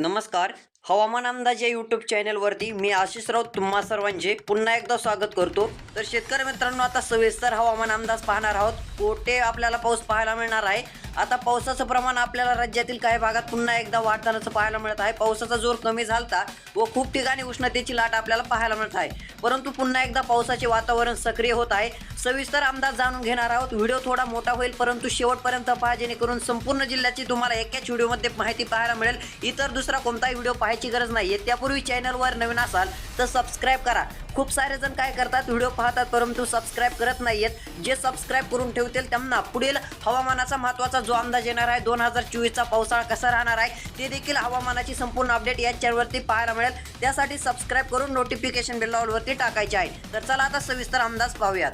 नमस्कार. हवामान अंदाज या यूट्यूब चॅनलवरती मी आशिष राऊत तुम्हा सर्वांचे पुन्हा एकदा स्वागत करतो. तर शेतकरी मित्रांनो आता सविस्तर हवामान अंदाज पाहणार आहोत. कोठे आपल्याला पाऊस पाहायला मिळणार आहे? आता पावसाचं प्रमाण आपल्याला राज्यातील काही भागात पुन्हा एकदा वाढतानाचं पाहायला मिळत आहे. पावसाचा जोर कमी झालता व खूप ठिकाणी उष्णतेची लाट आपल्याला पाहायला मिळत आहे. परंतु पुन्हा एकदा पावसाचे वातावरण सक्रिय होत आहे. सविस्तर अंदाज जाणून घेणार आहोत. व्हिडिओ थोडा मोठा होईल परंतु शेवटपर्यंत पहा जेणेकरून संपूर्ण जिल्ह्याची तुम्हाला एकाच व्हिडिओमध्ये माहिती पाहायला मिळेल. इतर दुसरा कोणताही व्हिडिओ पाहायची गरज नाही. त्यापूर्वी चॅनलवर नवीन असाल तर सबस्क्राईब करा. खूप सारे जण काय करतात व्हिडिओ पाहतात परंतु सबस्क्राईब करत नाहीयेत. जे सबस्क्राईब करून ठेवतील त्यांना पुढील हवामानाचा महत्त्वाचा जो अंदाज येणार आहे दोन हजार चोवीसचा पावसाळा कसा राहणार आहे ते देखील हवामानाची संपूर्ण अपडेट या चॅनलवरती पाहायला मिळेल. त्यासाठी सबस्क्राईब करून नोटिफिकेशन बेल टाकायचे आहे. तर चला आता सविस्तर अंदाज पाहूयात.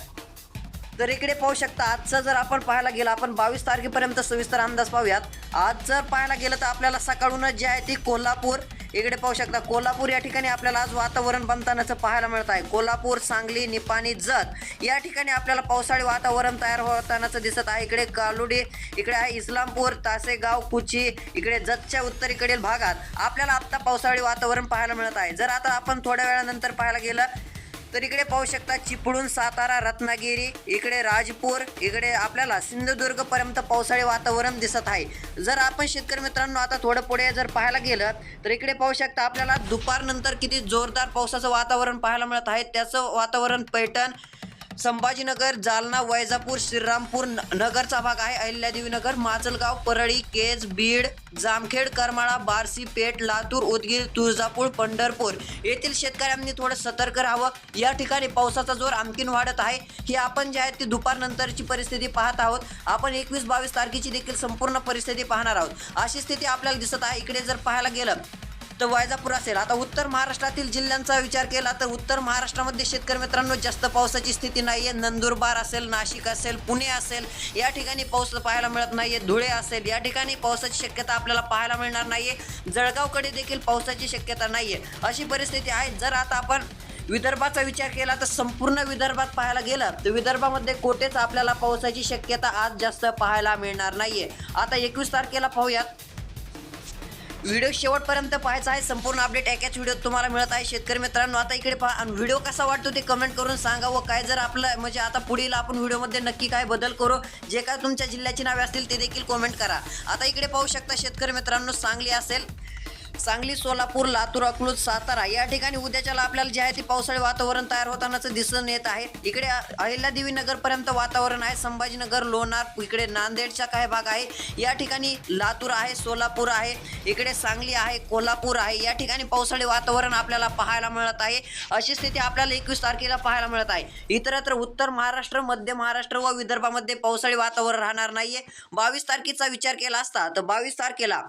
तर इकडे पाहू शकता आजचं जर आपण पाहायला गेलं आपण बावीस तारखेपर्यंत सविस्तर अंदाज पाहूयात. आज जर पाहायला गेलं तर आपल्याला सकाळूनच जे आहे ती कोल्हापूर इकडे पाहू शकता कोल्हापूर या ठिकाणी आपल्याला आज वातावरण बनतानाचं पाहायला मिळत आहे कोल्हापूर सांगली निपाणी जत या ठिकाणी आपल्याला पावसाळी वातावरण तयार होतानाचं दिसत आहे. इकडे कालुडी इकडे आहे इस्लामपूर तासेगाव कुची इकडे जतच्या उत्तरेकडील भागात आपल्याला आत्ता पावसाळी वातावरण पाहायला मिळत आहे. जर आता आपण थोड्या वेळानंतर पाहायला गेलं तर इकडे पाहू शकता चिपळूण सातारा रत्नागिरी इकडे राजपूर इकडे आपल्याला सिंधुदुर्ग पर्यंत पावसाळी वातावरण दिसत आहे. जर आपण शेतकरी मित्रांनो आता थोडं पुढे जर पाहायला गेलं तर इकडे पाहू शकता आपल्याला दुपारनंतर किती जोरदार पावसाचं वातावरण पाहायला मिळत आहे. त्याचं वातावरण पैठण संभाजीनगर जालना वैजापूर श्रीरामपूर नगरचा भाग आहे. अहिल्यादेवी नगर माचलगाव परळी केज बीड जामखेड करमाळा बार्शी पेठ लातूर उदगीर तुळजापूर पंढरपूर. येथील शेतकऱ्यांनी थोडं सतर्क राहावं. या ठिकाणी पावसाचा जोर आणखीन वाढत आहे. ही आपण जे आहे ती दुपारनंतरची परिस्थिती पाहत आहोत. आपण एकवीस बावीस तारखेची देखील संपूर्ण परिस्थिती पाहणार आहोत. अशी स्थिती आपल्याला दिसत आहे. इकडे जर पाहायला गेलं तर वैजापूर असेल. आता उत्तर महाराष्ट्रातील जिल्ह्यांचा विचार केला तर उत्तर महाराष्ट्रामध्ये शेतकरी मित्रांनो जास्त पावसाची स्थिती नाहीये. नंदुरबार असेल नाशिक असेल पुणे असेल या ठिकाणी पाऊस पाहायला मिळत नाहीये. धुळे असेल या ठिकाणी पावसाची शक्यता आपल्याला पाहायला मिळणार नाहीये. जळगावकडे देखील पावसाची शक्यता नाहीये. अशी परिस्थिती आहे. जर आता आपण विदर्भाचा विचार केला तर संपूर्ण विदर्भात पाहायला गेलं तर विदर्भामध्ये कोठेच आपल्याला पावसाची शक्यता आज जास्त पाहायला मिळणार नाहीये. आता एकवीस तारखेला पाहूयात. व्हिडिओ शेवटपर्यंत पाहायचा आहे. संपूर्ण अपडेट एकाच व्हिडिओ तुम्हाला मिळत आहे. शेतकरी मित्रांनो आता इकडे पहा. आणि व्हिडिओ कसा वाटतो ते कमेंट करून सांगा व काय जर आपलं म्हणजे आता पुढील आपण व्हिडिओमध्ये नक्की काय बदल करू जे काय तुमच्या जिल्ह्याची नावे असतील ते देखील कमेंट करा. आता इकडे पाहू शकता शेतकरी मित्रांनो सांगली असेल. सांगली सोलापूर लातूर अकलूज सातारा या ठिकाणी उद्याच्याला आपल्याला जे आहे ते पावसाळी वातावरण तयार होतानाचं दिसून येत आहे. इकडे अहिल्यादेवी नगर पर्यंत वातावरण आहे. संभाजीनगर लोणार इकडे नांदेडचा काही भाग आहे. या ठिकाणी लातूर आहे सोलापूर आहे इकडे सांगली आहे कोल्हापूर आहे. या ठिकाणी पावसाळी वातावरण आपल्याला पाहायला मिळत आहे. अशी स्थिती आपल्याला एकवीस तारखेला पाहायला मिळत आहे. इतरत्र उत्तर महाराष्ट्र मध्य महाराष्ट्र व विदर्भामध्ये पावसाळी वातावरण राहणार नाहीये. बावीस तारखेचा विचार केला असता तर बावीस तारखेला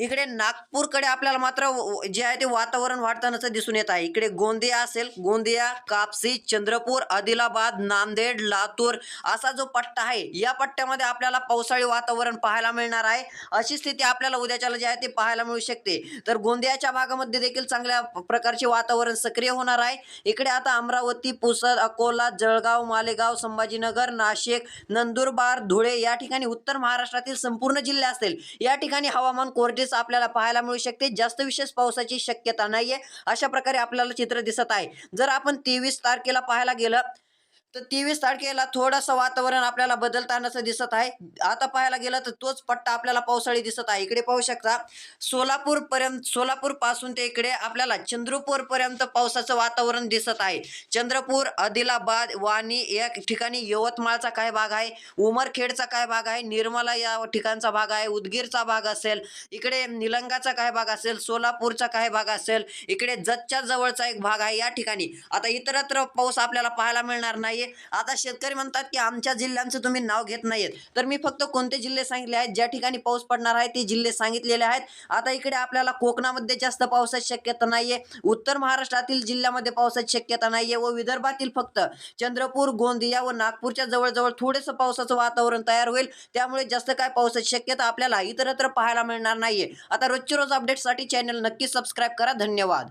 इकडे नागपूरकडे आपल्याला मात्र जे आहे ते वातावरण वाढतानाचं दिसून येत आहे. इकडे गोंदिया असेल गोंदिया कापसी चंद्रपूर आदिलाबाद नांदेड लातूर असा जो पट्टा आहे या पट्ट्यामध्ये आपल्याला पावसाळी वातावरण पाहायला मिळणार आहे. अशी स्थिती आपल्याला उद्याच्याला जे आहे ते पाहायला मिळू शकते. तर गोंदियाच्या भागामध्ये देखील चांगल्या प्रकारचे वातावरण सक्रिय होणार आहे. इकडे आता अमरावती पुसद अकोला जळगाव मालेगाव संभाजीनगर नाशिक नंदुरबार धुळे या ठिकाणी उत्तर महाराष्ट्रातील संपूर्ण जिल्हे असतील. या ठिकाणी हवामान कोरडेच आपल्याला पाहायला मिळू शकते. जास्त विशेष पावसाची शक्यता नाहीये. अशा प्रकारे आपल्याला चित्र दिसत आहे. जर आपण तेवीस तारखेला पाहायला गेलं तर तेवीस तारखेला थोडंसं वातावरण आपल्याला बदलतानाचं दिसत आहे. आता पाहायला गेलं तर तोच पट्टा आपल्याला पावसाळी दिसत आहे. इकडे पाहू शकता सोलापूर पर्यंत सोलापूरपासून ते इकडे आपल्याला चंद्रपूर पर्यंत पावसाचं वातावरण दिसत आहे. चंद्रपूर आदिलाबाद वाणी या ठिकाणी यवतमाळचा काय भाग आहे? उमरखेडचा काय भाग आहे? निर्मला या ठिकाणचा भाग आहे. उदगीरचा भाग असेल. इकडे निलंगाचा काय भाग असेल? सोलापूरचा काय भाग असेल? इकडे जतच्या जवळचा एक भाग आहे या ठिकाणी. आता इतरत्र पाऊस आपल्याला पाहायला मिळणार नाही नाहीये आता शेतकरी म्हणतात की आमच्या जिल्ह्यांचं तुम्ही नाव घेत नाहीयेत. तर मी फक्त कोणते जिल्हे सांगितले आहेत? ज्या ठिकाणी पाऊस पडणार आहे ते जिल्हे सांगितलेले आहेत. आता इकडे आपल्याला कोकणामध्ये जास्त पावसाची शक्यता नाहीये. उत्तर महाराष्ट्रातील जिल्ह्यामध्ये पावसाची शक्यता नाहीये व विदर्भातील फक्त चंद्रपूर गोंदिया व नागपूरच्या जवळजवळ थोडंसं पावसाचं वातावरण तयार होईल. त्यामुळे जास्त काय पावसाची शक्यता आपल्याला इतरत्र पाहायला मिळणार नाहीये. आता रोजच्या रोज अपडेटसाठी चॅनल नक्की सबस्क्राईब करा. धन्यवाद.